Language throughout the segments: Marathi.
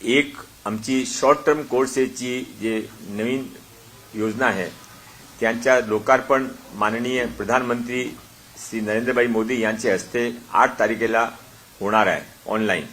एक आमची शॉर्ट टर्म कोर्सेसची जे नवीन योजना आहे त्यांच्या लोकार्पण माननीय प्रधानमंत्री श्री नरेंद्रभाई मोदी यांच्या हस्ते आठ तारखेला होणार आहे ऑनलाईन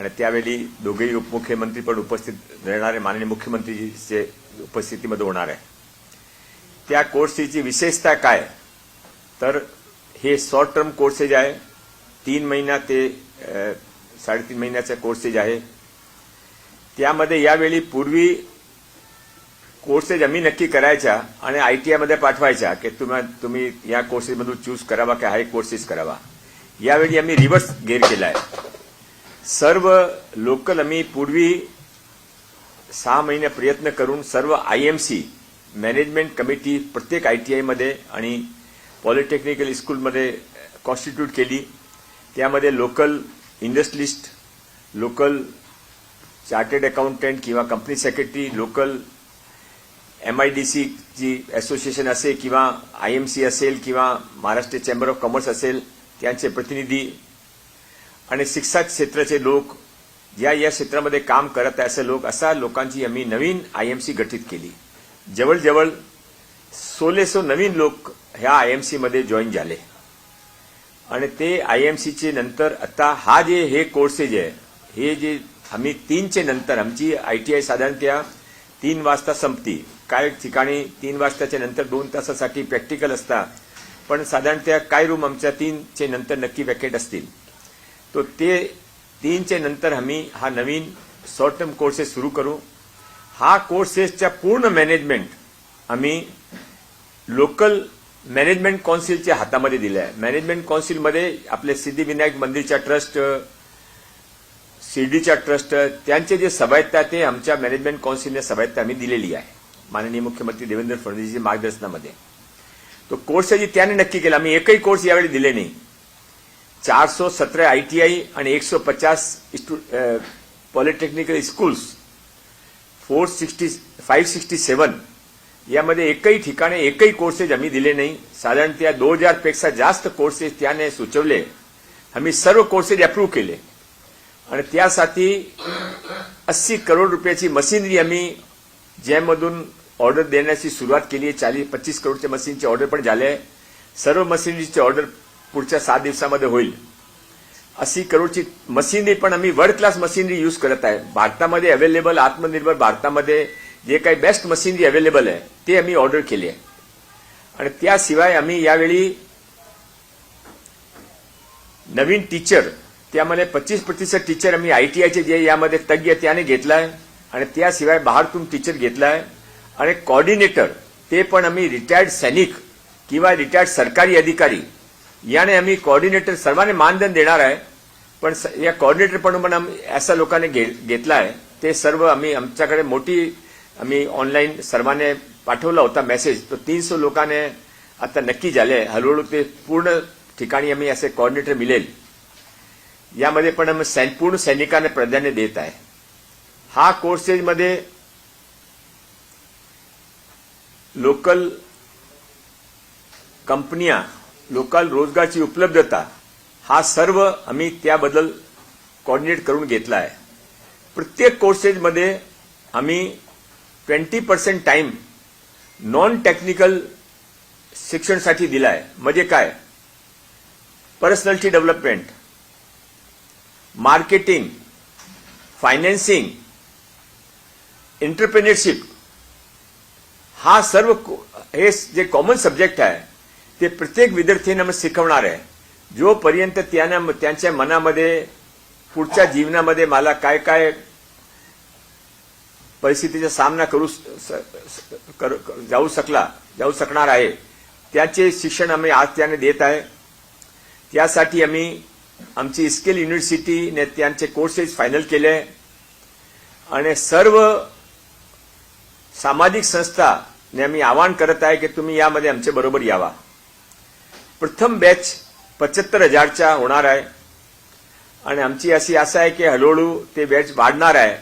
आणि त्यावेळी दोघेही उपमुख्यमंत्री पण उपस्थित राहणारे माननीय मुख्यमंत्रीचे उपस्थितीमध्ये होणार आहे. त्या कोर्सेसची विशेषता काय? तर हे शॉर्ट टर्म कोर्सेज आहे तीन महिना ते साडेतीन महिन्याचा कोर्सेज आहे त्यामध्ये यावेळी पूर्वी कोर्सेस आम्ही नक्की करायच्या आणि आयटीआयमध्ये पाठवायच्या की तुम्हा तुम्ही या कोर्सेसमधून चूज करावा की हाय कोर्सेस करावा. यावेळी आम्ही रिव्हर्स गेअर केला आहे सर्व लोकल आम्ही पूर्वी सहा महिने प्रयत्न करून सर्व I M C management committee प्रत्येक आय टी आयमध्ये आणि पॉलिटेक्निकल स्कूलमध्ये कॉन्स्टिट्यूट केली. त्यामध्ये local industrialist local chartered accountant किंवा company secretary local M I D सीची असोसिएशन असेल किंवा आय एम सी असेल किंवा महाराष्ट्र चेंबर ऑफ कॉमर्स असेल त्यांचे प्रतिनिधी आणि शिक्षा क्षेत्राचे लोक ज्या या क्षेत्रामध्ये काम करत आहे असे लोक असा लोकांची आम्ही नवीन आय एम सी गठीत केली. जवळजवळ सोळेसो नवीन लोक ह्या आय एम सीमध्ये जॉईन झाले. आणि ते आय एम सीचे नंतर आता हा जे हे कोर्सेज आहे हे जे आम्ही तीनचे नंतर आमची आय टी आय तीन वाजता संपती. काय ठिकाणी तीन वाजताच्या नंतर दोन तासासाठी प्रॅक्टिकल असतात पण साधारणतः काय रूम आमच्या तीनचे नंतर नक्की वॅकेट असतील. तो ते तीनचे नंतर आम्ही हा नवीन शॉर्ट टर्म कोर्सेस सुरू करू. हा कोर्सेसच्या पूर्ण मॅनेजमेंट आम्ही लोकल मॅनेजमेंट कौन्सिलच्या हातामध्ये दिलं आहे मॅनेजमेंट कौन्सिलमध्ये आपले सिद्धिविनायक मंदिरच्या ट्रस्ट शिर्डीच्या ट्रस्ट त्यांचे जे सभायत्ता ते आमच्या मॅनेजमेंट काउन्सिलने सभायत्ता आम्ही दिलेली आहे. माननीय मुख्यमंत्री देवेंद्र फडणवीसच्या मार्गदर्शनामध्ये. तो कोर्स जी त्याने नक्की केला. आम्ही एकही कोर्स यावेळी दिले नाही. चारसो सतरा आयटीआय आणि एकशे पचास polytechnical schools four sixty five sixty seven यामध्ये एकही ठिकाणी एकही कोर्सेस आम्ही दिले नाही. साधारणतः दोन हजारपेक्षा जास्त कोर्सेस त्याने सुचवले. आम्ही सर्व कोर्सेस अप्रूव्ह केले. आणि त्यासाठी अस्सी करोड रुपयाची मशिनरी आम्ही ज्यामधून ऑर्डर देण्याची सुरुवात केली आहे. चाळीस पच्चीस करोडच्या मशीनची ऑर्डर पण झाले आहे. सर्व मशिनरीची ऑर्डर पुढच्या सात दिवसामध्ये होईल. अस्सी करोडची मशिनरी पण आम्ही वर्ल्ड क्लास मशिनरी यूज करत आहे. भारतामध्ये अवेलेबल आत्मनिर्भर भारतामध्ये जे काही बेस्ट मशिनरी अवेलेबल आहे ते आम्ही ऑर्डर केली आहे. आणि त्याशिवाय आम्ही यावेळी नवीन टीचर त्यामध्ये पच्चीस प्रतिशत टीचर आम्ही आयटीआयचे जे यामध्ये तज्ञ त्याने घेतलाय. आणि त्याशिवाय बाहेरतून टीचर घेतलाय. आणि कॉर्डिनेटर ते पण आम्ही रिटायर्ड सैनिक किंवा रिटायर्ड सरकारी अधिकारी. याने आम्ही कॉर्डिनेटर सर्वांनी मानधन देणार आहे. पण स- या कॉर्डिनेटर पण पण आम्ही असा लोकांनी घे- घेतला आहे ते सर्व आम्ही आमच्याकडे मोठी आम्ही ऑनलाईन सर्वांनी पाठवला होता मेसेज तो तीनशे लोकांनी आता नक्की झाले. हळूहळू ते पूर्ण ठिकाणी आम्ही असे कॉर्डिनेटर मिळेल. यामध्ये पण आम्ही पूर्ण सैनिकांना प्राधान्य देत आहे. हा कोर्सेसमध्ये लोकल कंपन्या लोकल रोजगारची उपलब्धता हा सर्व आम्ही त्याबद्दल कॉर्डिनेट करून घेतला आहे. प्रत्येक कोर्सेसमध्ये आम्ही twenty percent time non technical शिक्षणसाठी दिला आहे म्हणजे काय? Personality development marketing financing entrepreneurship हा सर्व हे जे कॉमन सब्जेक्ट आहे ते प्रत्येक विद्यार्थ्यांना मग शिकवणार आहे. जोपर्यंत त्यानं त्यांच्या मनामध्ये पुढच्या जीवनामध्ये मला काय काय परिस्थितीचा सामना करू स- स- कर- जाऊ शकला जाऊ शकणार आहे त्याचे शिक्षण आम्ही आज त्याने देत आहे. त्यासाठी आम्ही आमची स्किल युनिव्हर्सिटीने त्यांचे कोर्सेस फायनल केले. आणि सर्व सामाजिक संस्थाने आम्ही आवाहन करत आहे की तुम्ही यामध्ये आमच्या बरोबर यावा. प्रथम बॅच पचहत्तर हजारच्या होणार आहे. आणि आमची अशी आशा आहे की हळूहळू ते बॅच वाढणार आहे.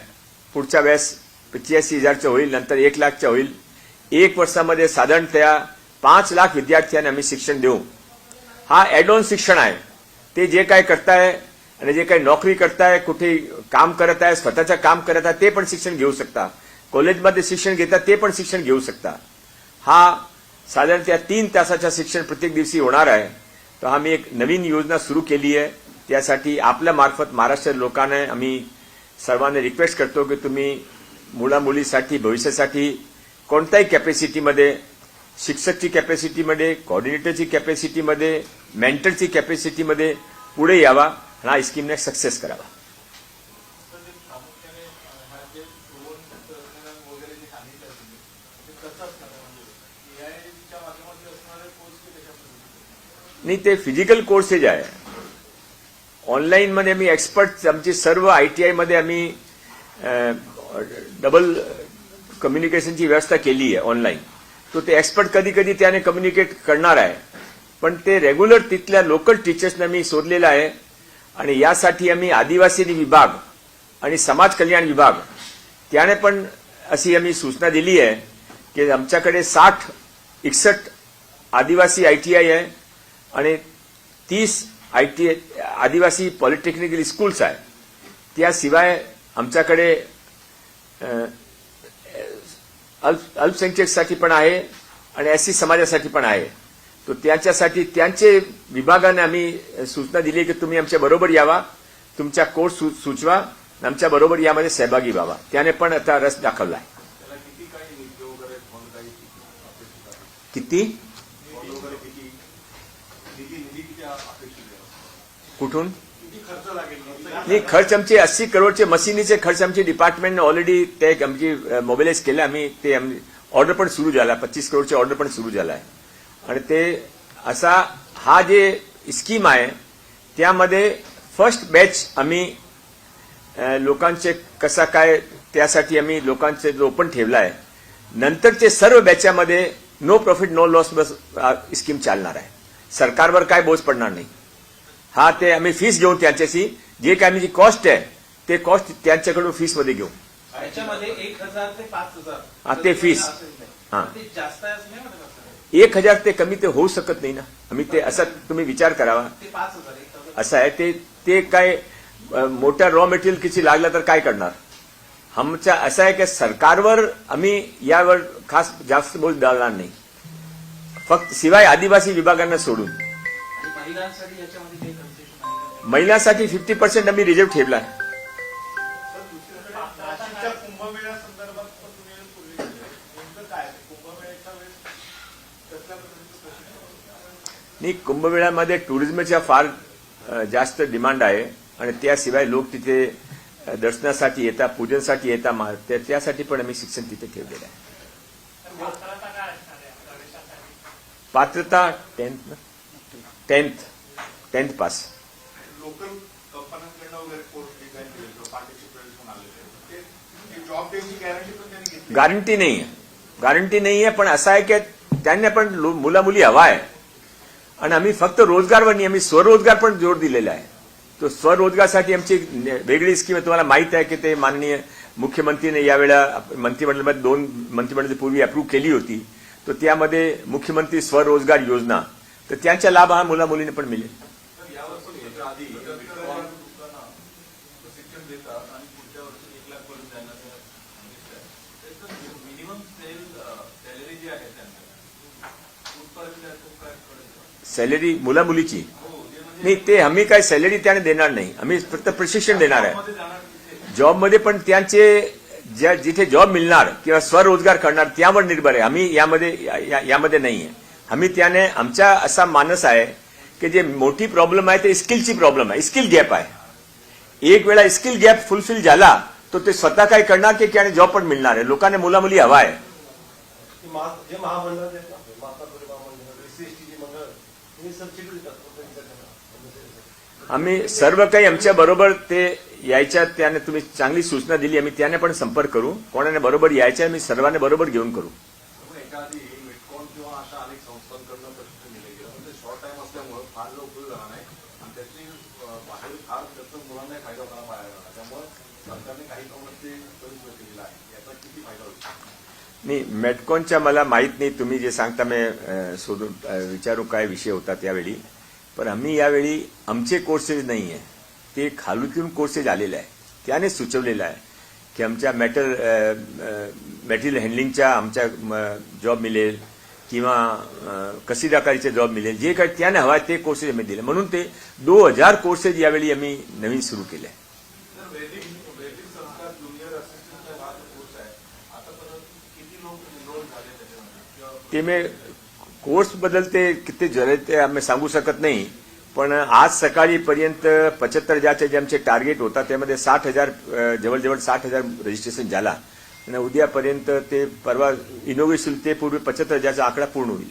पुढच्या वेळेस पंच्याऐंशी हजारचं होईल नंतर एक लाखच्या होईल. एक वर्षामध्ये साधारणतया पाच लाख विद्यार्थ्यांना आम्ही शिक्षण देऊ. हा ॲड शिक्षण आहे. ते जे काय करताय आणि जे काही नोकरी करताय कुठे काम करत आहे स्वतःचं काम करत आहे ते पण शिक्षण घेऊ शकता. कॉलेजमध्ये शिक्षण घेतात ते पण शिक्षण घेऊ शकता. हा साधारण त्या तीन तासाच्या शिक्षण प्रत्येक दिवशी होणार आहे. तर आम्ही एक नवीन योजना सुरू केली आहे. त्यासाठी आपल्या मार्फत महाराष्ट्र लोकांना आम्ही सर्वांना रिक्वेस्ट करतो की तुम्ही मुलामुलीसाठी भविष्यासाठी कोणत्याही कॅपॅसिटीमध्ये शिक्षकची कॅपॅसिटीमध्ये कॉर्डिनेटरची कॅपॅसिटीमध्ये मेंटरची कॅपॅसिटीमध्ये पुढे यावा आणि हा स्कीमने सक्सेस करावा. नाही ते फिजिकल कोर्सेज आहे ऑनलाईनमध्ये आम्ही एक्सपर्ट आमची सर्व आय टी आयमध्ये आम्ही डबल कम्युनिकेशनची व्यवस्था केली आहे ऑनलाईन तो ते एक्सपर्ट कधी कधी त्याने कम्युनिकेट करणार आहे. पण ते रेग्युलर तिथल्या लोकल टीचर्सना मी शोधलेलं आहे. आणि यासाठी आम्ही आदिवासी विभाग आणि समाज कल्याण विभाग त्याने पण अशी आम्ही सूचना दिली आहे की आमच्याकडे साठ एकसष्ट आदिवासी आय टी आय आहे आणि तीस आय टी आदिवासी पॉलिटेक्निकल स्कूल्स आहे. त्याशिवाय आमच्याकडे अल्प अल्पसंख्यकसाठी पण आहे आणि एससी समाजासाठी पण आहे. तो त्याच्यासाठी त्यांचे विभागाने आम्ही सूचना दिली की तुम्ही आमच्या बरोबर यावा तुमचा कोर्स सुचवा आमच्या बरोबर यामध्ये सहभागी व्हावा. त्याने पण आता रस दाखवला आहे. किती कुठून? नाही खर्च आमचे अस्सी करोडचे मशिनीचे खर्च आमचे डिपार्टमेंटने ऑलरेडी ते आमची मोबिलाइज केले. आम्ही ते ऑर्डर पण सुरू झाला. पच्चीस करोडचे ऑर्डर पण सुरू झाला आहे. आणि ते असा हा जे स्कीम आहे त्यामध्ये फर्स्ट बॅच आम्ही लोकांचे कसा काय त्यासाठी आम्ही लोकांचे जो ओपन ठेवला आहे नंतरचे सर्व बॅचामध्ये नो प्रॉफिट नो लॉस बस स्कीम चालणार आहे. सरकारवर काय बोज पडणार नाही. हा ते आम्ही फीस घेऊ त्यांच्याशी जे काय आम्ही कॉस्ट आहे ते कॉस्ट त्यांच्याकडून घेऊ. याच्यामध्ये एक हजार ते पाच हजार. हा, ते. हा. एक हजार ते कमी ते होऊ शकत नाही ना. आम्ही ते असा तुम्ही विचार करावा. असं आहे ते ते काय अ, मोठा रॉ मटेरियल किती लागलं तर काय करणार? आमच्या असं आहे की सरकारवर आम्ही यावर खास जास्त बोल डालणार नाही. फक्त शिवाय आदिवासी विभागांना सोडून. महिलांसाठी फिफ्टी पर्सेंट आम्ही रिझर्व ठेवला आहे. नाही कुंभमेळ्यामध्ये टुरिझमच्या फार जास्त डिमांड आहे आणि त्याशिवाय लोक तिथे दर्शनासाठी येतात पूजनसाठी येतात त्यासाठी पण आम्ही शिक्षण तिथे ठेवलेलं आहे. पात्रता tenth tenth tenth pass. Local कंपन्यांकडनं वगैरे कोर्स डिझाईन केले? किंवा पार्टिसिपेट होऊन आलेले ते- ते जॉब द्यायची गॅरंटी पण त्यांनी घेतली. गॅरंटी नाही आहे. गॅरंटी नाही आहे पण असं आहे की त्यांना पण लो- मुला मुली हवा आहे. आणि आम्ही फक्त रोजगारवर नाही आम्ही स्वरोजगार पण जोर दिलेला आहे. तो स्वरोजगारसाठी आमची वेगळी स्कीम आहे. तुम्हाला माहीत आहे की ते माननीय मुख्यमंत्रीने यावेळेला मंत्रिमंडळामध्ये दोन मंत्रिमंडळाची पूर्वी अप्रूव्ह केली होती. तर त्यामध्ये मुख्यमंत्री स्वरोजगार योजना तर त्यांचा लाभ हा मुला मुलीने पण मिळेल सॅलरी मुला मुलीची नाही ते आम्ही काय सॅलरी त्याने देणार नाही. आम्ही फक्त प्रशिक्षण देणार आहे. जॉबमध्ये पण त्यांचे ज्या जिथे जॉब मिळणार किंवा स्वरोजगार करणार त्यावर निर्भर आहे. आम्ही यामध्ये यामध्ये नाही आहे आम्ही त्याने आमचा असा मानस आहे की जे मोठी प्रॉब्लेम आहे ते स्किलची प्रॉब्लेम आहे. स्किल गॅप आहे. एक वेळा स्किल गॅप फुलफिल झाला तर ते स्वतः काय करणार की त्याने जॉब पण मिळणार आहे. लोकांना मुला मुली हवा आहे. मा-. आम्ही सर्व काही आमच्या बरोबर ते यायच्या त्याने तुम्ही चांगली सूचना दिली आम्ही त्याने पण संपर्क करू. कोणाने बरोबर यायच्या आम्ही सर्वांना बरोबर घेऊन करू पण याच्या आधी मेटकॉन किंवा अशा अनेक संस्थांकडनं प्रशिक्षण दिले गेलं पण ते शॉर्ट टाइम असल्यामुळे फार लोक उपयोग झाला नाही आणि त्याची अं, बाहेर फार त्याचा मुलांना फायदा होताना पाहायला मिळाला त्यामुळे सरकारने काही प्रमाणात ते कमी केलेलं आहे. याचा किती फायदा होईल? नाही मेटकॉनच्या मला माहीत नाही. तुम्ही जे सांगता मी अ, शोधून विचारू काय विषय होता त्यावेळी पण आम्ही यावेळी आमचे कोर्सेस नाही आहे ते खालूतून कोर्सेस आलेले आहे त्याने सुचवलेलं आहे की आमच्या मॅटर मटेरियल हँडलिंगच्या आमच्या जॉब मिळेल. किंवा कसीदाकारीचे जॉब मिळेल. जे काही त्याने हवा ते कोर्सेस आम्ही दिले. म्हणून ते दोन हजार कोर्सेस यावेळी आम्ही नवीन सुरू केले. आहे. कोर्स ते मी कोर्सबद्दल ते किती झाले ते आम्ही सांगू शकत नाही. पण आज सकाळीपर्यंत पचहत्तर हजारचे जे आमचे टार्गेट होता त्यामध्ये साठ हजार जवळजवळ साठ हजार रजिस्ट्रेशन झाला. आणि उद्यापर्यंत ते परवा इनोव्हेशन ते पूर्वी पचहत्तर हजारचा आकडा पूर्ण होईल.